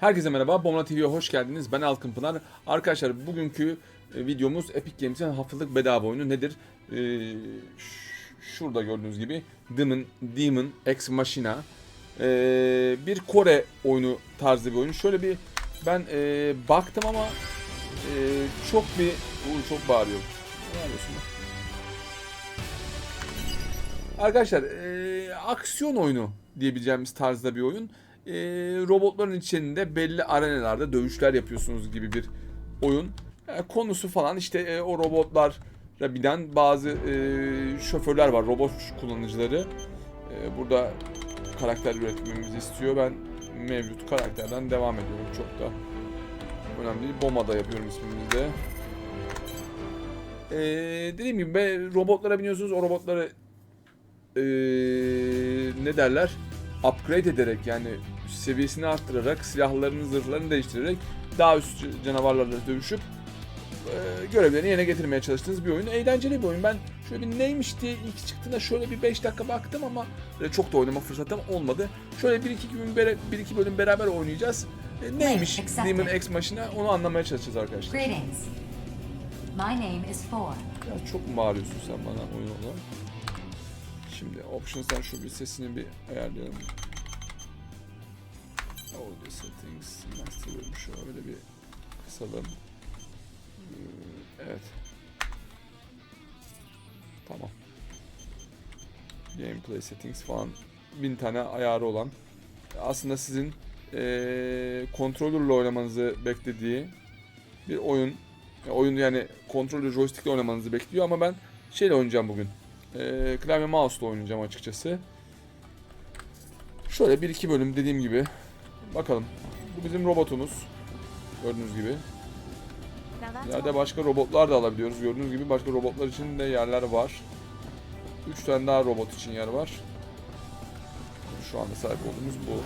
Herkese merhaba, Bomba TV'ye hoş geldiniz. Ben Alkın Pınar. Arkadaşlar bugünkü e, videomuz Epic Games'in haftalık bedava oyunu nedir? Ee, şurada gördüğünüz gibi Demon, Demon Ex Machina. Ee, bir Kore oyunu tarzı bir oyun. Şöyle bir ben e, baktım ama e, çok bir... Uy, çok bağırıyor. Ne? Arkadaşlar e, aksiyon oyunu diyebileceğimiz tarzda bir oyun. E, robotların içinde belli arenalarda dövüşler yapıyorsunuz gibi bir oyun. E, konusu falan işte e, o robotlara binen bazı e, şoförler var, robot kullanıcıları. E, burada karakter üretmemizi istiyor. Ben mevcut karakterden devam ediyorum. Çok da önemli değil. Boma'da yapıyorum ismimizi de. E, dediğim gibi robotlara biniyorsunuz. O robotları eee, ne derler upgrade ederek yani seviyesini arttırarak silahlarını zırhlarını değiştirerek daha üst canavarlarla dövüşüp eee, görevlerini yerine getirmeye çalıştığınız bir oyun. Eğlenceli bir oyun. Ben şöyle bir neymiş diye ilk çıktığında şöyle bir 5 dakika baktım ama öyle çok da oynama fırsatım olmadı. Şöyle bir iki gün bere- bir iki bölüm beraber oynayacağız. E, neymiş. Demon X Machina onu anlamaya çalışacağız arkadaşlar. Greetings. My name is Four. Ya çok mu bağırıyorsun sen bana oyun olarak? Şimdi options'tan şu bir sesini bir ayarlayalım. Audio settings, master'ım şöyle bir kısalım. Evet. Tamam. Gameplay settings falan bin tane ayarı olan aslında sizin eee kontrolörle oynamanızı beklediği bir oyun ya oyun yani kontrolü joystickle oynamanızı bekliyor ama ben şeyle oynayacağım bugün. Ee, klavye mouse'la oynayacağım açıkçası. Şöyle bir iki bölüm dediğim gibi. Bakalım. Bu bizim robotumuz. Gördüğünüz gibi. İleride başka robotlar da alabiliyoruz. Gördüğünüz gibi başka robotlar için de yerler var. 3 tane daha robot için yer var. Şu anda sahip olduğumuz bu.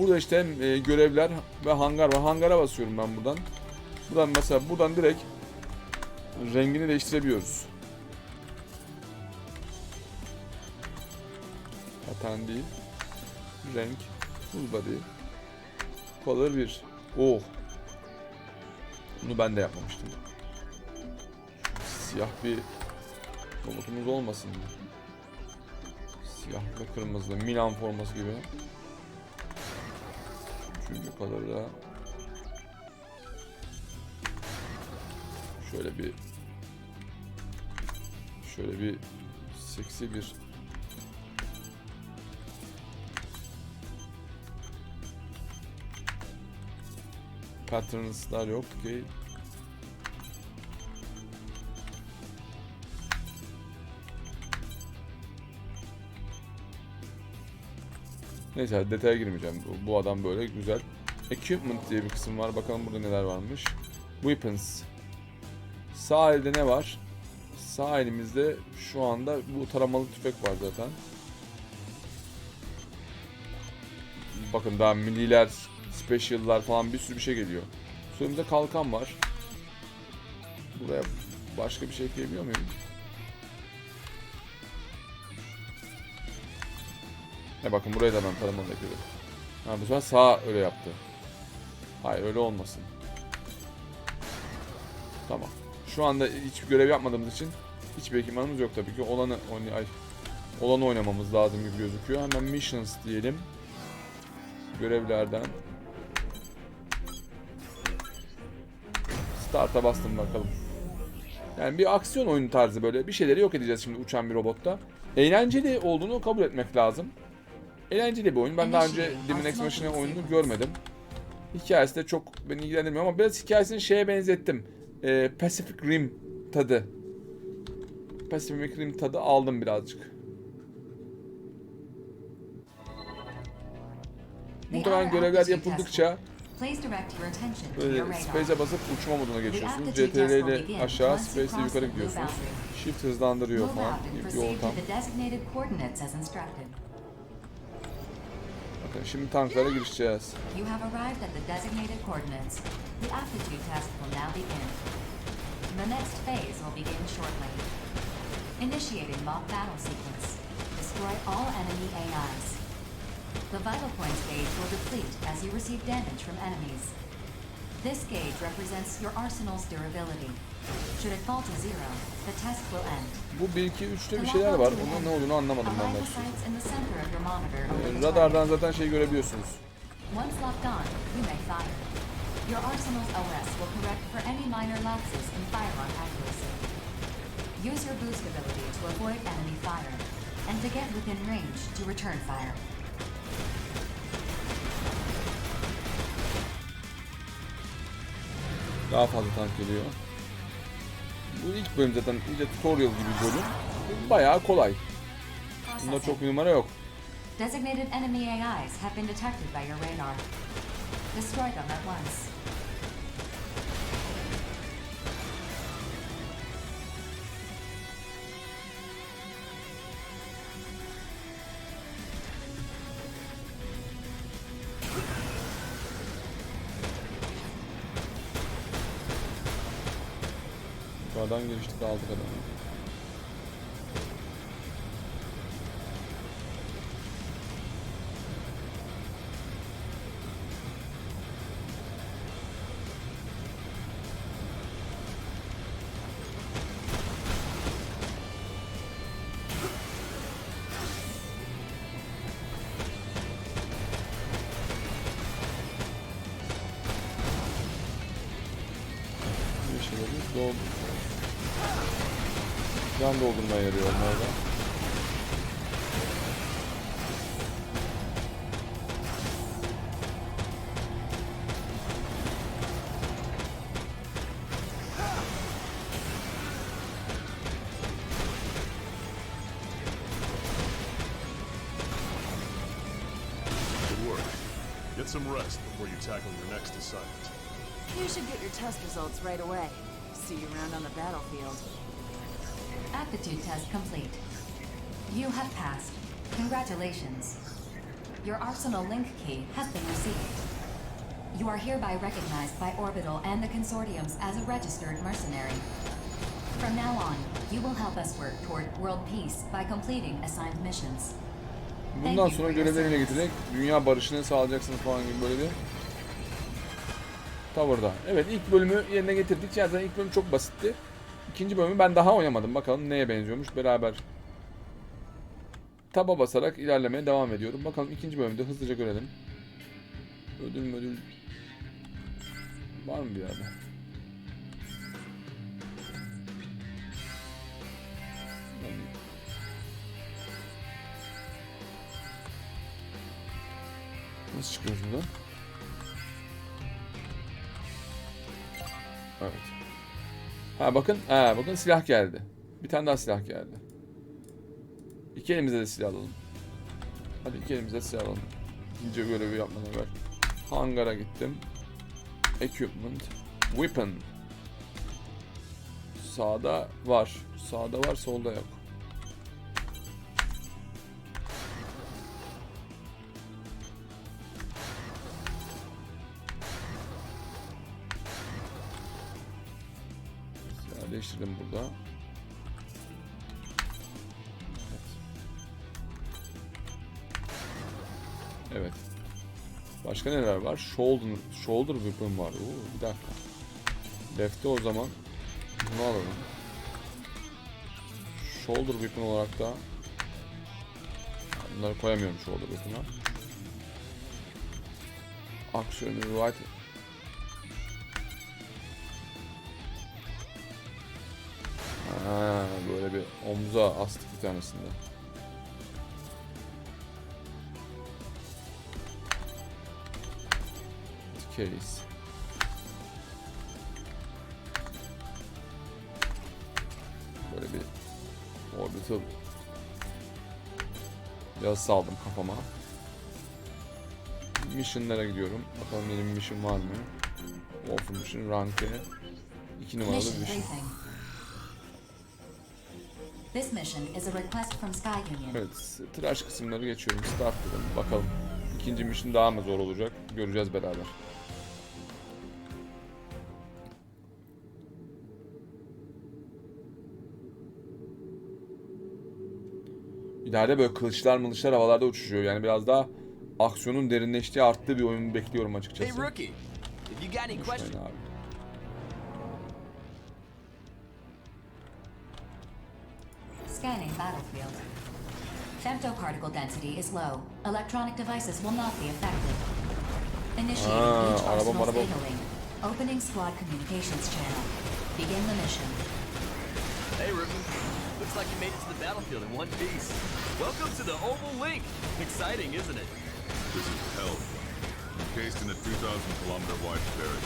Burada işte e, görevler ve hangar var. Hangara basıyorum ben buradan. Buradan mesela buradan direkt rengini değiştirebiliyoruz. Pattern değil. Renk. Full body. Color 1. Oh. Bunu ben de yapmamıştım. Siyah bir robotumuz olmasın? Siyah ve kırmızı. Milan forması gibi. Üçüncü kadar şöyle bir şöyle bir seksi bir patterns'lar yok ki Neyse detaya girmeyeceğim. Bu, bu adam böyle güzel. Equipment diye bir kısım var. Bakalım burada neler varmış. Weapons. Sağ elde ne var? Sağ elimizde şu anda bu taramalı tüfek var zaten. Bakın daha milliler, special'lar falan bir sürü bir şey geliyor. Sonunda kalkan var. Buraya başka bir şey ekleyebiliyor muyum? E bakın buraya da ben taramalı ekledim. Ha bu sefer sağ öyle yaptı. Hayır öyle olmasın. Tamam. Şu anda hiçbir görev yapmadığımız için hiçbir ekipmanımız yok tabii ki. Olanı ay, olanı oynamamız lazım gibi gözüküyor. Hemen missions diyelim. Görevlerden Start'a bastım bakalım. Yani bir aksiyon oyunu tarzı böyle bir şeyleri yok edeceğiz şimdi uçan bir robotta. Eğlenceli olduğunu kabul etmek lazım. Eğlenceli bir oyun. Ben daha önce Demon X Machina oyununu görmedim. Hikayesi de çok beni ilgilendirmiyor ama biraz hikayesini şeye benzettim. Ee, Pacific Rim tadı. Pacific Rim tadı aldım birazcık. Muhtemelen görevler yapıldıkça böyle space'e basıp uçma moduna geçiyorsunuz. CTRL ile aşağı, space'e yukarı gidiyorsunuz. Shift hızlandırıyor falan. Bir ortam. Bakın şimdi tanklara girişeceğiz. You have arrived at the designated coordinates. The aptitude test will now begin. The next phase will begin shortly. Initiating mock battle sequence. Destroy all enemy AIs. The vital points gauge will deplete as you receive damage from enemies. This gauge represents your arsenal's durability. Should it fall to zero, the test will end. Bu 1 2 3'te To bir şeyler var. Onun ne olduğunu anlamadım ben de. the sights in the center of your monitor over Ee, the Radardan zaten şeyi görebiliyorsunuz. Once locked on, you may fire. Your arsenal's OS will correct for any minor lapses in firearm accuracy. Use your boost ability to avoid enemy fire, and to get within range to return fire. Daha fazla tank geliyor. Bu ilk bölüm zaten iyice tutorial gibi bir bölüm. Bayağı kolay. Bunda çok bir numara yok. Designated enemy AIs have been detected by your radar. Destroy them at once. Yukarıdan giriştik aldık adamı. Bir şeylerimiz doldu. Can doldurmaya yarıyor onlarda. Test results right away. See you around on the battlefield. Aptitude test complete. You have passed. Congratulations. Your Arsenal link key has been received. You are hereby recognized by Orbital and the consortiums as a registered mercenary. From now on, you will help us work toward world peace by completing assigned missions. Thank Bundan you sonra for görevlerine service. getirerek dünya barışını sağlayacaksınız falan gibi böyle bir tavırda. Evet ilk bölümü yerine getirdik. Zaten ilk bölüm çok basitti. İkinci bölümü ben daha oynamadım. Bakalım neye benziyormuş. Beraber taba basarak ilerlemeye devam ediyorum. Bakalım ikinci bölümde hızlıca görelim. Ödül ödül var mı bir yerde? Nasıl çıkıyoruz buradan? Evet. Ha bakın, ha bakın silah geldi. Bir tane daha silah geldi. İki elimizde de silah alalım. Hadi iki elimizde de silah alalım. İkinci görevi yapmadan evvel. Hangara gittim. Equipment. Weapon. Sağda var. Sağda var, solda yok. Silah değiştirdim burada. Evet. Evet. Başka neler var? Shoulder, shoulder weapon var. Oo, bir dakika. Left'te o zaman bunu alalım. Shoulder weapon olarak da bunları koyamıyorum shoulder weapon'a. Action right astık bir tanesinde. Case. Böyle bir orbital yazısı aldım kafama. Mission'lara gidiyorum. Bakalım yeni bir mission var mı? Wolf Mission Rank'e 2 numaralı bir mission. This mission is a request from Sky Union. Evet, tıraş kısımları geçiyorum. Start dedim. Bakalım. İkinci mission daha mı zor olacak? Göreceğiz beraber. İleride böyle kılıçlar mılıçlar havalarda uçuşuyor. Yani biraz daha aksiyonun derinleştiği arttığı bir oyun bekliyorum açıkçası. Hey, rookie. If you got any questions, Femtoparticle density is low. Electronic devices will not be affected. Initiating Ah, each araba, arsenal's araba. data link. Opening squad communications channel. Begin the mission. hey, rookie. Looks like you made it to the battlefield in one piece. Welcome to the Oval Link. Exciting, isn't it? This is hell. Encased in a 2,000 kilometer wide barrier.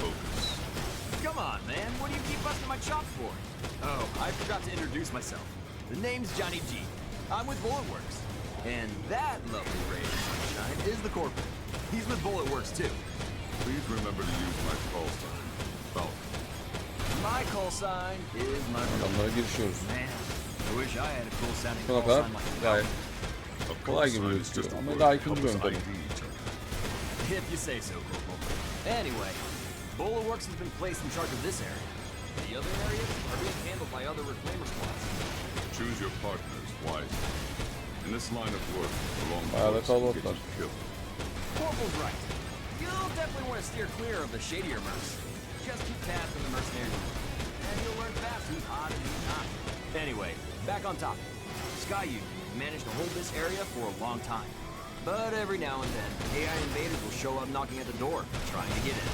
Focus. Come on, man. What do you keep busting my chops for? Oh, I forgot to introduce myself. The name's Johnny G. I'm with Bulletworks. And that lovely ray of sunshine is the corporate. He's with Bulletworks, too. Please remember to use my call sign. Falcon. My call sign is my real Adamlara girişiyoruz. Man, I wish I had a cool sounding call sign like that. gayet A call Kolay gibi sign is gözüküyor just a ama word daha that ikinci tabii. ID each other. If you say so, Corporal. Anyway, Bulletworks has been placed in charge of this area. The other areas are being handled by other reclaimer squads. Choose your partners wisely. In this line of work, the wrong Bayağı da person kalabalıklar. gets you killed. Corporal's right. You'll definitely want to steer clear of the shadier mercs. Just keep tabs on the mercenaries. And you'll learn fast who's hot and who's not. Anyway, back on topic. Sky Union managed to hold this area for a long time. But every now and then, AI invaders will show up knocking at the door, trying to get in.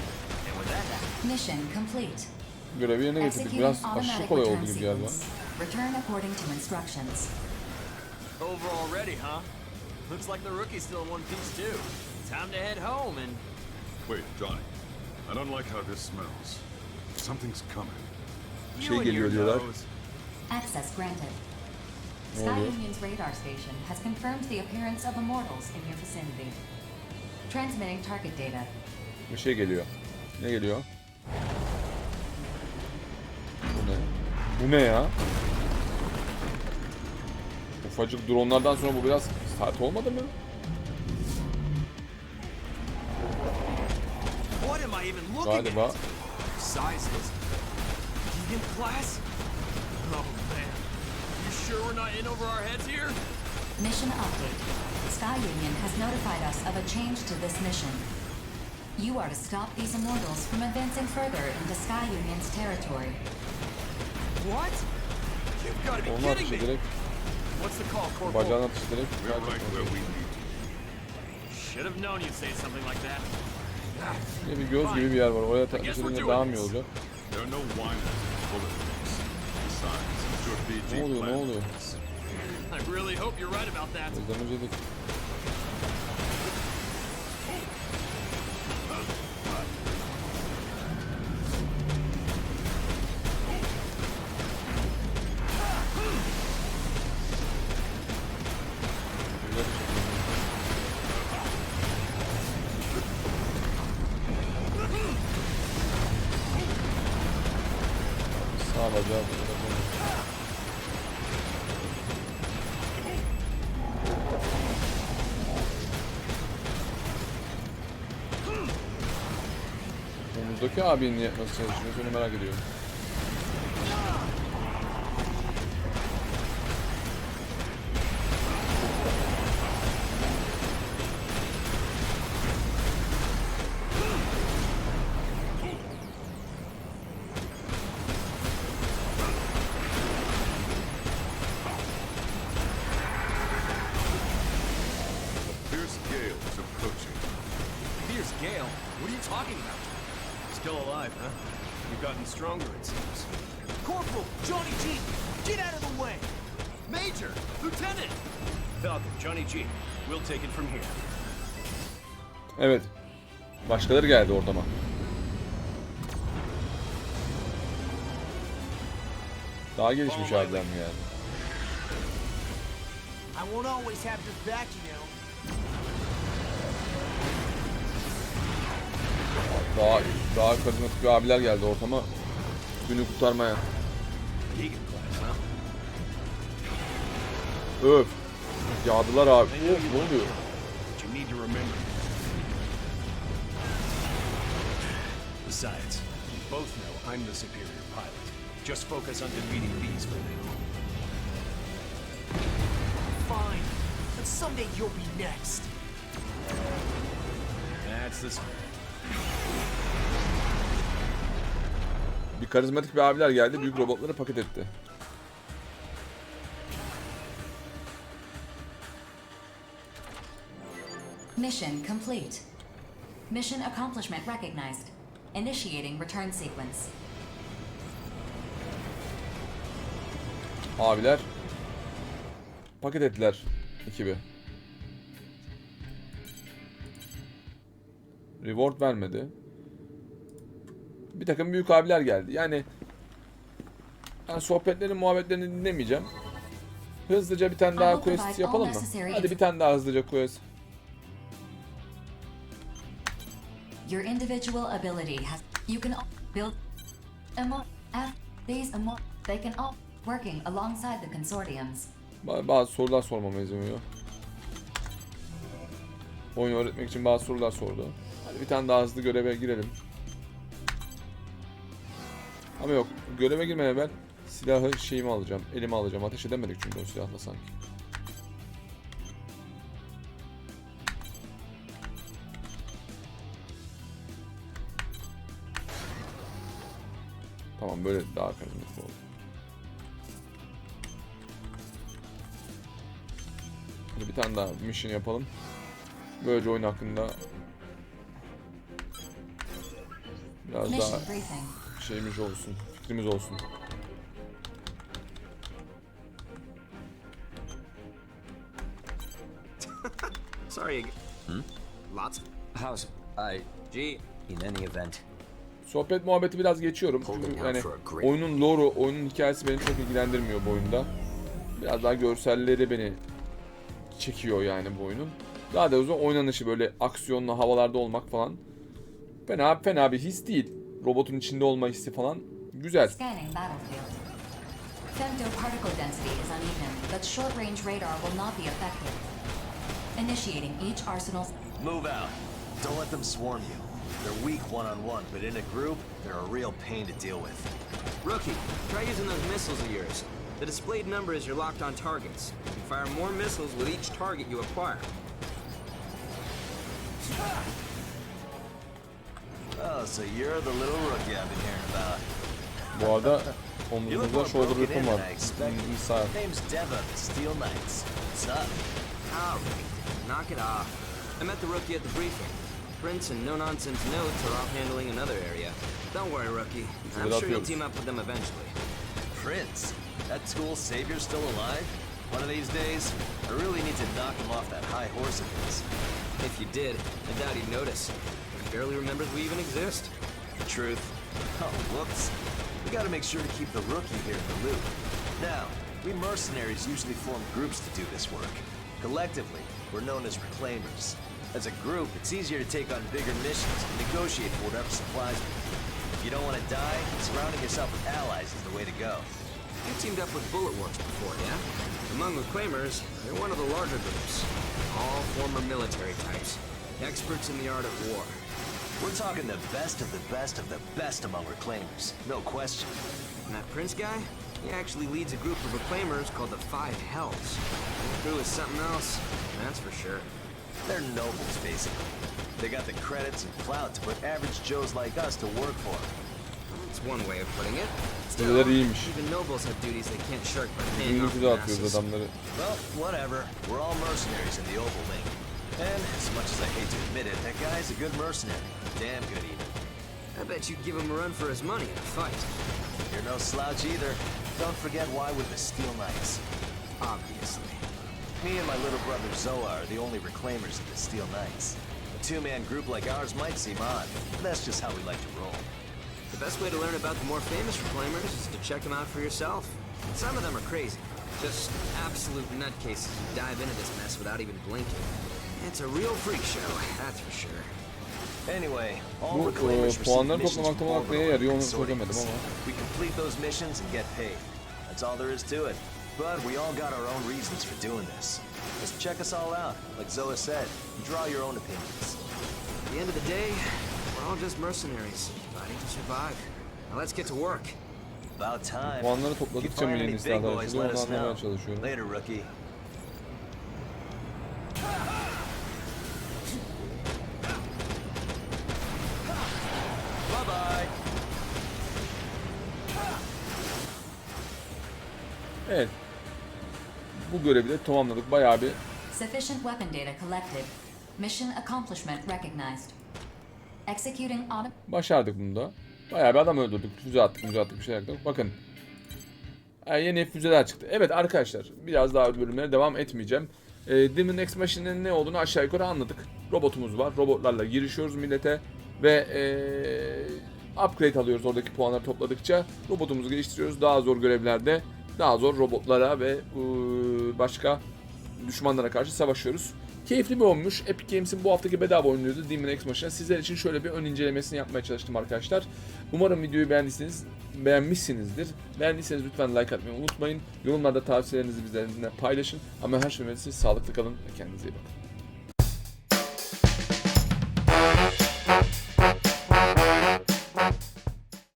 And when that happens, Mission complete. Görevi yerine getirdik. Executing Biraz aşırı automatic kolay return gibi geldi sequence. Return according to instructions. over already, huh? Looks like the rookie's still in one piece too. Time to head home and Wait, Johnny. I don't like how this smells. Something's coming. you Şey and geliyor your diyorlar. nose. Access granted. Ne Sky oluyor? Union's radar station has confirmed the appearance of immortals in your vicinity. Transmitting target data. Bir şey geliyor. Ne geliyor? Bu ne? Bu ne ya? Ufacık dronlardan sonra bu biraz sert olmadı mı? What am I even looking Galiba. at? Sizes. Deegan class? Man. You sure we're not in over our heads here? Mission update. Sky Union has notified us of a change to this mission. You are to stop these immortals from advancing further into Sky Union's territory. What? You've got to be kidding me. Direkt, What's the call, Corporal? bacağını atışı direkt. We're right where we need to be. Should have known you'd say something like that. Ne bir göz gibi bir yer var. Oraya edince daha mı iyi olacak? There are no whiners in bullet Sağ bacağı. Omuzdaki abinin nasıl çalışıyor onu merak ediyorum. Stronger, it seems. Corporal! Johnny G! Get out of the way! Major! Lieutenant! Falcon, Johnny G. We'll take it from here. Evet. Başkaları geldi ortama. Daha gelişmiş abiler mi geldi? I won't always have your back, you know. Daha daha karizmatik bir abiler geldi ortama. Günü kurtarmaya. Deegan class, huh? Öf. Yağdılar abi. Of, ne oluyor? But you need to remember. Besides, you both know I'm the superior pilot. Just focus on defeating these for now. Fine, but someday you'll be next. chance this Bir karizmatik bir abiler geldi. Büyük robotları paket etti. Mission complete. Mission accomplishment recognized. Initiating return sequence. Abiler paket ettiler ekibi. Reward vermedi. Bir takım büyük abiler geldi. Yani ben sohbetlerin muhabbetlerini dinlemeyeceğim. Hızlıca bir tane daha quest yapalım mı? Hadi bir tane daha hızlıca quest. Your individual ability has. You can build. F. These emo. They can all working alongside the consortiums. Ba- Bazı sorular sormama izin veriyor. Oyun öğretmek için bazı sorular sordu. Hadi bir tane daha hızlı göreve girelim. Ama yok, göreve girmeden evvel silahı şeyimi alacağım, elime alacağım. Ateş edemedik çünkü o silahla sanki. Tamam böyle daha karizmatik oldu. Hadi bir tane daha mission yapalım. Böylece oyun hakkında biraz daha. Şeyimiz olsun, fikrimiz olsun. Sorry. Hmm? Lots. How's I? Gee, In any event, Sohbet muhabbeti biraz geçiyorum çünkü yani oyunun lore'u, oyunun hikayesi beni çok ilgilendirmiyor bu oyunda. Biraz daha görselleri beni çekiyor yani bu oyunun. Daha da uzun oynanışı böyle aksiyonlu havalarda olmak falan. Fena fena bir his değil. Robotun içinde olma hissi falan güzel. Move out. Don't let them swarm you. They're weak one-on-one, but in a group, they're a real pain to deal with. rookie, try using those missiles of yours. The displayed number is your locked on targets. You can fire more missiles with each target you acquire. Oh, so you're the little rookie I've been hearing about. Bu arada You look omuzumuzda more shoulder broken var. than I expected. Hmm, Sağ. Name's Deva the Steel Knights. What's up? All right, knock it off. I met the rookie at the briefing. Prince and no-nonsense notes are off handling another area. Don't worry, rookie. I'm sure you'll team up with them eventually. Prince? That school savior's still alive? One of these days, I really need to knock him off that high horse of his. If you did, I doubt he'd notice. Barely remembers we even exist. The Truth. Oh, whoops. We gotta make sure to keep the rookie here in the loop. Now, we mercenaries usually form groups to do this work. Collectively, we're known as reclaimers. As a group, it's easier to take on bigger missions and negotiate for whatever supplies we need. If you don't want to die, surrounding yourself with allies is the way to go. You teamed up with Bullet Works before, yeah? Among Reclaimers, they're one of the larger groups. All former military types. Experts in the art of war. We're talking the best of the best of the best among reclaimers, no question. And that Prince guy? He actually leads a group of Reclaimers called the Five Hells. Their crew is something else, that's for sure. They're nobles, basically. They got the credits and clout to put average Joes like us to work for 'em. That's one way of putting it. Neler iyiymiş. even nobles have duties they can't shirk by paying off the masses. Well, whatever. We're all mercenaries in the Oval Link. And as much as I hate to admit it, that guy's a good mercenary. Damn good even. I bet you'd give him a run for his money in a fight. You're no slouch either. Don't forget why we're the Steel Knights. Obviously. Me and my little brother Zoa are the only reclaimers of the Steel Knights. A two-man group like ours might seem odd, but that's just how we like to roll. The best way to learn about the more famous Reclaimers is to check them out for yourself. Some of them are crazy. Just absolute nutcases who dive into this mess without even blinking. It's a real freak show, that's for sure. Anyway, all Bu, e, puanları toplamak tam olarak neye Orbital yarıyor onu Consortiums. ama. We complete those missions and get paid. That's all there is to it. But we all got our own reasons for doing this. Just check us all out, like Zoa said, and draw your own opinions. At the end of the day, we're all just mercenaries, fighting to survive. Now let's get to work. About time. Puanları topladıkça mı find yeni any big silahlar boys, açılıyor onu anlamaya çalışıyorum. Later, rookie. Bu görevi de tamamladık. Bayağı bir Sufficient weapon data collected. Mission accomplishment recognized. Executing auto. başardık bunu da. Bayağı bir adam öldürdük. Füze attık, füze attık, bir şey yaptık. Bakın. Ha, yeni füzeler çıktı. Evet arkadaşlar, biraz daha bölümlere devam etmeyeceğim. E, Demon X Machine'in ne olduğunu aşağı yukarı anladık. Robotumuz var. Robotlarla girişiyoruz millete ve e, upgrade alıyoruz oradaki puanları topladıkça. Robotumuzu geliştiriyoruz. Daha zor görevlerde, daha zor robotlara ve e, başka düşmanlara karşı savaşıyoruz. Keyifli bir oyunmuş. Epic Games'in bu haftaki bedava oynuyordu Demon X Machina. Sizler için şöyle bir ön incelemesini yapmaya çalıştım arkadaşlar. Umarım videoyu beğendiyseniz, beğenmişsinizdir. Beğendiyseniz lütfen like atmayı unutmayın. Yorumlarda tavsiyelerinizi bizlerle paylaşın. Ama her şeyden sağlıklı kalın ve kendinize iyi bakın.